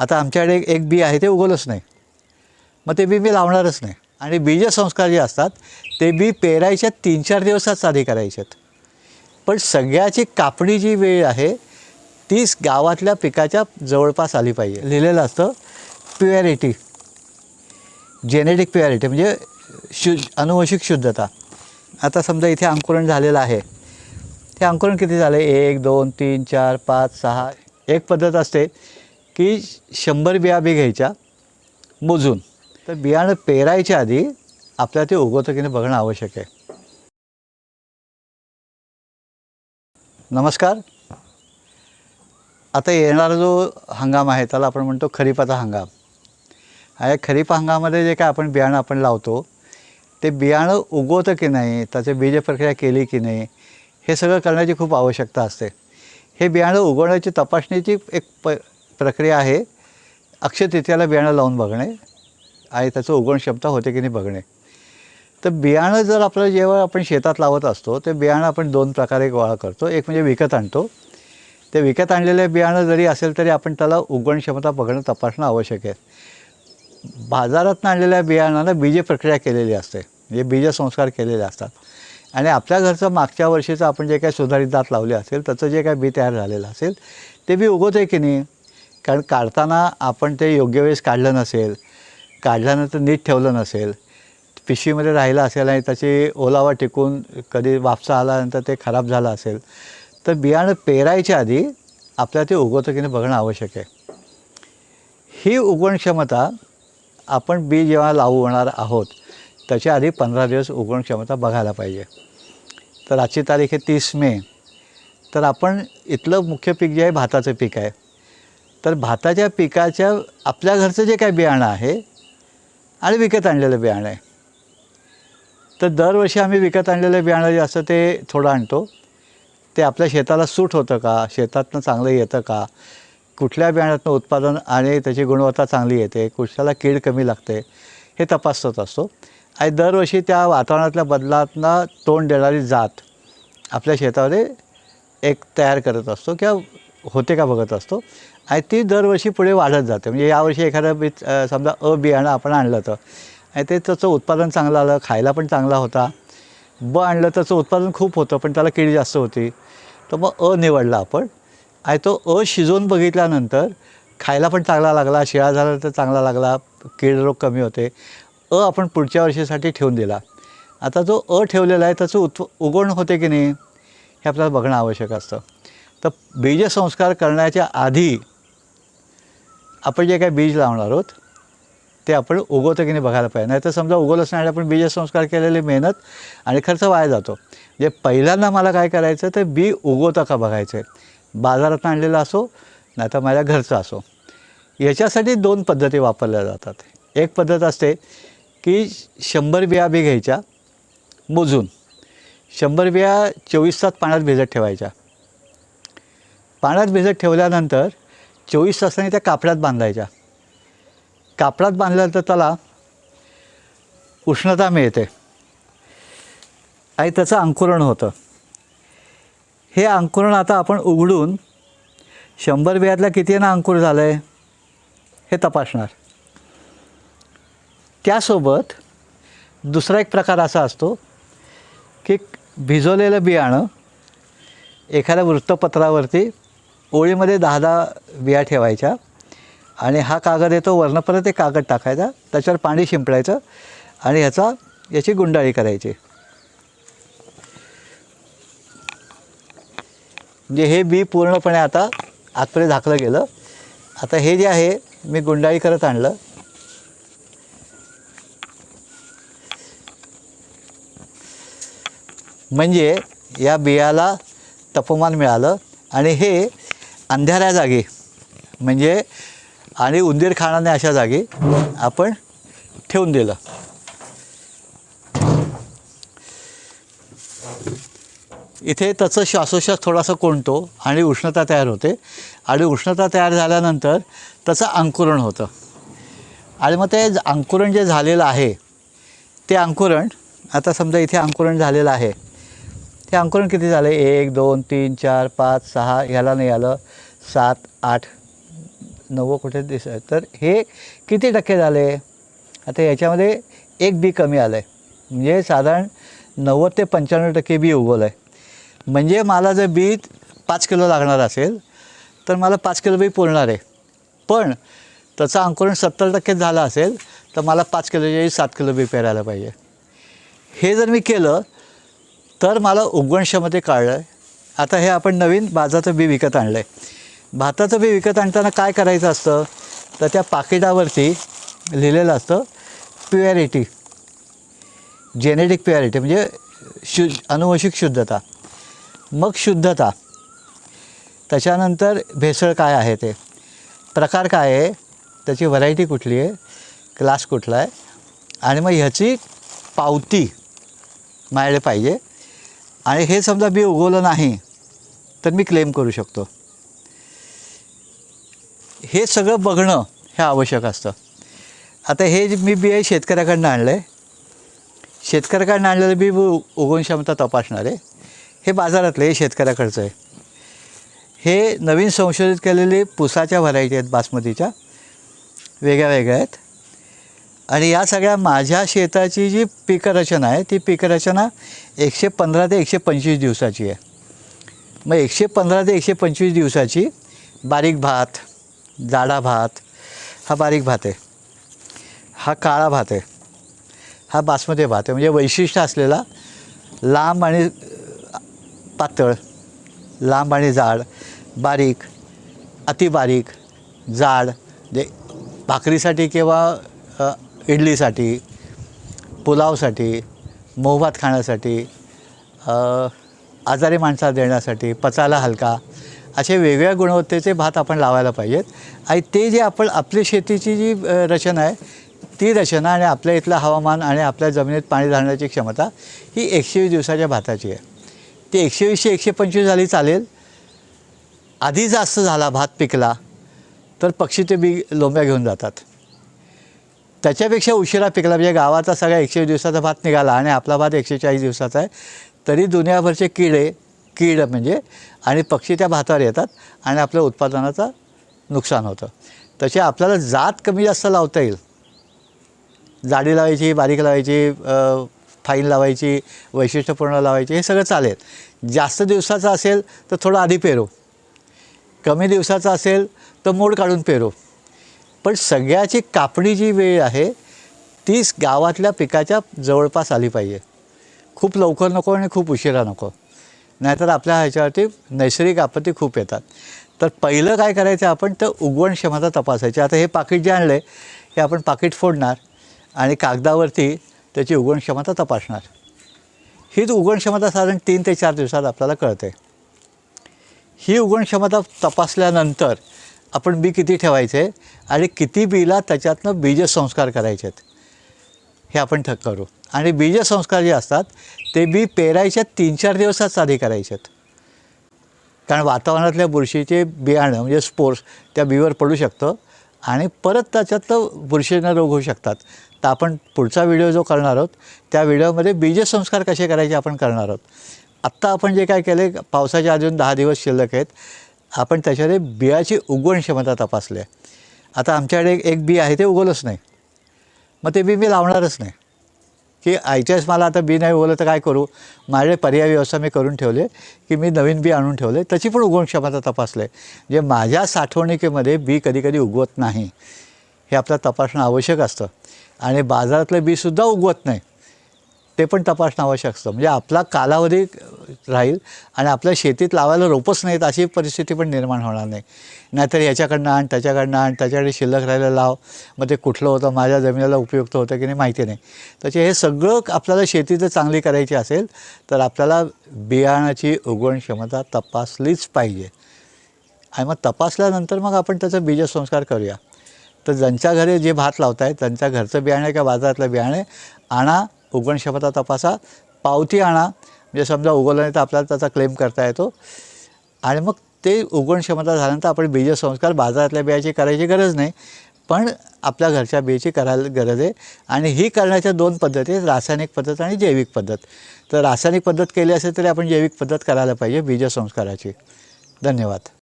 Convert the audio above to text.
आता आमच्याकडे एक- एक बी आहे ते उगवलंच नाही. मग ते बी मी लावणारच नाही. आणि बीजसंस्कार जे असतात ते बी पेरायच्या तीन चार दिवसाच साधी करायचे आहेत पण सगळ्याची कापणी जी वेळ आहे तीच गावातल्या पिकाच्या जवळपास आली पाहिजे. लिहिलेलं असतं प्युअरिटी. जेनेटिक प्युअरिटी म्हणजे शु अनुवंशिक शुद्धता. आता समजा इथे अंकुरण झालेलं आहे. ते अंकुरण किती झालं एक दोन तीन चार पाच सहा एक पद्धत असते. की शंभर बिया बी घ्यायच्या मोजून. तर बियाणं पेरायच्या आधी आपल्याला ते उगवतं की नाही बघणं आवश्यक आहे. नमस्कार. आता येणारा जो हंगाम आहे त्याला आपण म्हणतो खरीपाचा हंगाम. आणि खरीप हंगामामध्ये जे काय आपण बियाणं आपण लावतो ते बियाणं उगवतं की नाही त्याची बीज प्रक्रिया केली की नाही हे सगळं करण्याची खूप आवश्यकता असते. हे बियाणं उगवण्याची तपासणीची एक प प्रक्रिया आहे. अक्षय तृतीयाला बियाणं लावून बघणे. आणि त्याचं उगवण क्षमता होते की नाही बघणे. तर बियाणं जर आपलं जेव्हा आपण शेतात लावत असतो ते बियाणं आपण दोन प्रकारे गोळा करतो. एक म्हणजे विकत आणतो. ते विकत आणलेलं बियाणं जरी असेल तरी आपण त्याला उगवण क्षमता बघणं तपासणं आवश्यक आहे. बाजारातून आणलेल्या बियाणांना बीज प्रक्रिया केलेली असते. म्हणजे बीजसंस्कार केलेले असतात. आणि आपल्या घरचं मागच्या वर्षीचं आपण जे काही सुधारित दात लावले असेल त्याचं जे काही बी तयार झालेलं असेल ते बी उगवतं आहे की नाही? कारण काढताना आपण ते योग्य वेळेस काढलं नसेल काढल्यानंतर नीट ठेवलं नसेल पिशवीमध्ये राहिलं असेल आणि त्याची ओलावा टिकून कधी वापसा आल्यानंतर ते खराब झालं असेल तर बियाणं पेरायच्या आधी आपल्याला ते उगवतं की नाही बघणं आवश्यक आहे. ही उगवण क्षमता आपण बी जेव्हा लावणार आहोत त्याच्या आधी पंधरा दिवस उगवण क्षमता बघायला पाहिजे. तर आजची तारीख आहे तीस मे. तर आपण इथलं मुख्य पीक जे आहे भाताचं पीक आहे. तर भाताच्या पिकाच्या आपल्या घरचं जे काय बियाणं आहे आणि विकत आणलेलं बियाणं आहे. तर दरवर्षी आम्ही विकत आणलेलं बियाणं जे असतं ते थोडं आणतो. ते आपल्या शेताला सूट होतं का? शेतातनं चांगलं येतं का? कुठल्या बियाण्यातनं उत्पादन आणि त्याची गुणवत्ता चांगली येते? कुठल्याला कीड कमी लागते? हे तपासत असतो. आणि दरवर्षी त्या वातावरणातल्या बदलातनं तोंड देणारी जात आपल्या शेतामध्ये एक तयार करत असतो. किंवा होते का बघत असतो. आणि ती दरवर्षी पुढे वाढत जाते. म्हणजे यावर्षी एखादं बी समजा अ बियाणं आपण आणलं तर आणि ते त्याचं उत्पादन चांगलं आलं खायला पण चांगला होता. ब आणलं त्याचं उत्पादन खूप होतं पण त्याला कीड जास्त होती. तर मग अ निवडला आपण. आणि तो अ शिजवून बघितल्यानंतर खायला पण चांगला लागला शिळा झाला तर चांगला लागला कीड रोग कमी होते. अ आपण पुढच्या वर्षीसाठी ठेवून दिला. आता जो अ ठेवलेला आहे त्याचं उत् उगवण होते की नाही हे आपल्याला बघणं आवश्यक असतं. तर बीजसंस्कार करण्याच्या आधी आपण जे काही बीज लावणार आहोत ते आपण उगवतं की नाही बघायला पाहिजे. नाही तर समजा उगवलंच नाही आपण बीजसंस्कार केलेली मेहनत आणि खर्च वाया जातो. म्हणजे पहिल्यांदा मला काय करायचं तर बी उगवतं का बघायचं? आहे बाजारात आणलेलं असो नाही तर माझ्या घरचं असो. याच्यासाठी दोन पद्धती वापरल्या जातात. एक पद्धत असते की शंभर बिया बी घ्यायच्या मोजून. शंभर बिया चोवीस तास पाण्यात भिजत ठेवायच्या. पाण्यात भिजत ठेवल्यानंतर चोवीस तासांनी त्या कापडात बांधायच्या. कापडात बांधल्यानंतर त्याला उष्णता मिळते. आणि त्याचं अंकुरण होतं. हे अंकुरण आता आपण उघडून शंभर बियातल्या कितीना अंकुर झालं आहे हे तपासणार. त्यासोबत दुसरा एक प्रकार असा असतो की भिजवलेलं बियाणं एखाद्या वृत्तपत्रावरती ओळीमध्ये दहा दहा बिया ठेवायच्या आणि हा कागद येतो वरनं एक कागद टाकायचा त्याच्यावर पाणी शिंपडायचं आणि ह्याचा याची गुंडाळी करायची. म्हणजे हे बी पूर्णपणे आता आतमध्ये झाकलं गेलं. आता हे जे आहे मी गुंडाळी करत आणलं. म्हणजे या बियाला तापमान मिळालं आणि हे अंधाऱ्या जागी. म्हणजे आणि उंदीर खाणार नाही अशा जागी आपण ठेवून दिलं. इथे त्याचं श्वासोश्वास थोडासा कोंडतो आणि उष्णता तयार होते. आणि उष्णता तयार झाल्यानंतर त्याचं अंकुरण होतं. आणि मग ते अंकुरण जे झालेलं आहे ते अंकुरण आता समजा इथे अंकुरण झालेलं आहे. ते अंकुरण किती झालं एक दोन तीन चार पाच सहा ह्याला नाही आलं. सात आठ नव्वद कुठे दिसत आहे तर हे किती टक्के झाले? आता याच्यामध्ये एक बी कमी आलं आहे म्हणजे साधारण नव्वद ते पंच्याण्णव टक्के बी उगवलं आहे म्हणजे मला जर बी पाच किलो लागणार असेल तर मला पाच किलो बी पुरणार आहे. पण त्याचं अंकुरण सत्तर टक्के झालं असेल तर मला पाच किलोच्या सात किलो बी पेरायला पाहिजे. हे जर मी केलं तर मला उगवणशामध्ये कळलं आहे आता हे आपण नवीन भाताचं बी विकत आणलं आहे भाताचं बी विकत आणताना काय करायचं असतं? तर त्या पाकिटावरती लिहिलेलं असतं प्युअरिटी जेनेटिक प्युअरिटी म्हणजे शु अनुवंशिक शुद्धता. मग शुद्धता. त्याच्यानंतर भेसळ काय आहे ते? प्रकार काय आहे? त्याची व्हरायटी कुठली आहे? क्लास कुठला आहे? आणि मग ह्याची पावती मायले पाहिजे. आणि हे समजा बी उगवलं नाही तर मी क्लेम करू शकतो. हे सगळं बघणं हे आवश्यक असतं. आता हे जे मी बी आहे शेतकऱ्याकडनं आणलं आहे शेतकऱ्याकडनं आणलेलं बी उगवून क्षमता तपासणार आहे हे बाजारातलं हे शेतकऱ्याकडचं आहे. हे नवीन संशोधित केलेले पुसाच्या व्हरायटी आहेत बासमतीच्या वेगळ्या वेगळ्या आहेत. आणि या सगळ्या माझ्या शेताची जी पीकरचना आहे ती पीकरचना एकशे पंधरा ते एकशे पंचवीस दिवसाची आहे. मग एकशे पंधरा ते एकशे पंचवीस दिवसाची बारीक भात जाडा भात हा बारीक भात आहे. हा काळा भात आहे. हा बासमती भात आहे. म्हणजे वैशिष्ट्य असलेला लांब आणि पातळ लांब आणि जाड बारीक अतिबारीक जाड जे भाकरीसाठी किंवा इडलीसाठी पुलावसाठी मोहभात खाण्यासाठी आजारी माणसाला देण्यासाठी पचायला हलका असे वेगवेगळ्या गुणवत्तेचे भात आपण लावायला पाहिजेत. आणि ते जे आपण आपली शेतीची जी रचना आहे ती रचना आणि आपल्या इथलं हवामान आणि आपल्या जमिनीत पाणी घालण्याची क्षमता ही एकशे वीस दिवसाच्या भाताची आहे. ती एकशे वीसशे एकशे पंचवीस झाली चालेल. आधी जास्त झाला भात पिकला तर पक्षी ते बी लोंब्या घेऊन जातात. त्याच्यापेक्षा उशिरा पिकला. म्हणजे गावाचा सगळा एकशे दिवसाचा भात निघाला आणि आपला भात एकशे चाळीस दिवसाचा आहे. तरी दुनियाभरचे किडे कीड म्हणजे आणि पक्षी त्या भातावर येतात आणि आपल्या उत्पादनाचं नुकसान होतं. तसे आपल्याला जात कमी जास्त लावता येईल. जाडी लावायची बारीक लावायची फाईन लावायची वैशिष्ट्यपूर्ण लावायची हे सगळं चालेल. जास्त दिवसाचं असेल तर थोडं आधी पेरू. कमी दिवसाचं असेल तर मोड काढून पेरू. पण सगळ्याची कापणी जी वेळ आहे तीच गावातल्या पिकाच्या जवळपास आली पाहिजे. खूप लवकर नको आणि खूप उशिरा नको. नाहीतर आपल्या ह्याच्यावरती नैसर्गिक आपत्ती खूप येतात. तर पहिलं काय करायचं आपण तर उगवण क्षमता तपासायची. आता हे पाकिट जे आणलं आहे हे आपण पाकिट फोडणार आणि कागदावरती त्याची उगवण क्षमता तपासणार. हीच उगवण क्षमता साधारण तीन ते चार दिवसात आपल्याला कळते. ही उगवण क्षमता तपासल्यानंतर आपण बी किती ठेवायचे आणि किती बीला त्याच्यातनं बीजसंस्कार करायचे आहेत. हे आपण ठक करू. आणि बीजसंस्कार जे असतात ते बी पेरायच्या तीन चार दिवसात आधी करायचे आहेत. कारण वातावरणातल्या बुरशीचे बियाणं म्हणजे स्पोर्स त्या बीवर पडू शकतं आणि परत त्याच्यातलं बुरशीनं रोग होऊ शकतात. तर आपण पुढचा व्हिडिओ जो करणार आहोत त्या व्हिडिओमध्ये बीजसंस्कार कसे करायचे आपण करणार आहोत. आत्ता आपण जे काय केले पावसाच्या अजून दहा दिवस शिल्लक आहेत. आपण त्याच्यामध्ये बियाची उगवण क्षमता तपासली आहे. आता आमच्याकडे एक- बी आहे ते उगवलंच नाही. मग ते बी मी लावणारच नाही. की आयच्याच मला आता बी नाही उगवलं तर काय करू? माझे पर्याय व्यवस्था मी करून ठेवले की मी नवीन बी आणून ठेवले. त्याची पण उगवण क्षमता तपासले जे माझ्या साठवणुकीमध्ये बी कधी कधी उगवत नाही हे आपलं तपासणं आवश्यक असतं. आणि बाजारातलं बीसुद्धा उगवत नाही. ते पण तपासणं आवश्यक असतं. म्हणजे आपला कालावधी राहील आणि आपल्या शेतीत लावायला रोपच नाहीत अशी परिस्थिती पण निर्माण होणार नाही. नाहीतर याच्याकडनं आण त्याच्याकडनं आण त्याच्याकडे शिल्लक राहायला लाव. मग ते कुठलं होतं माझ्या जमिनीला उपयुक्त होतं की नाही माहिती नाही. त्याचे हे सगळं आपल्याला शेती जर चांगली करायची असेल तर आपल्याला बियाणाची उगवण क्षमता तपासलीच पाहिजे. आणि मग तपासल्यानंतर मग आपण त्याचा बीजसंस्कार करूया. तर ज्यांच्या घरी जे भात लावत आहेत त्यांच्या घरचं बियाणे किंवा बाजारातलं बियाणे आणा उगवण क्षमता तपासा पावती आणा. म्हणजे समजा उगवलं नाही तर आपल्याला त्याचा क्लेम करता येतो. आणि मग ते उगवण क्षमता झाल्यानंतर आपण बीजसंस्कार बाजारातल्या बियाची करायची गरज नाही. पण आपल्या घरच्या बियाची करायला गरज आहे. आणि ही करण्याच्या दोन पद्धती आहेत. रासायनिक पद्धत आणि जैविक पद्धत. तर रासायनिक पद्धत केली असेल तरी आपण जैविक पद्धत करायला पाहिजे बीजसंस्काराची. धन्यवाद.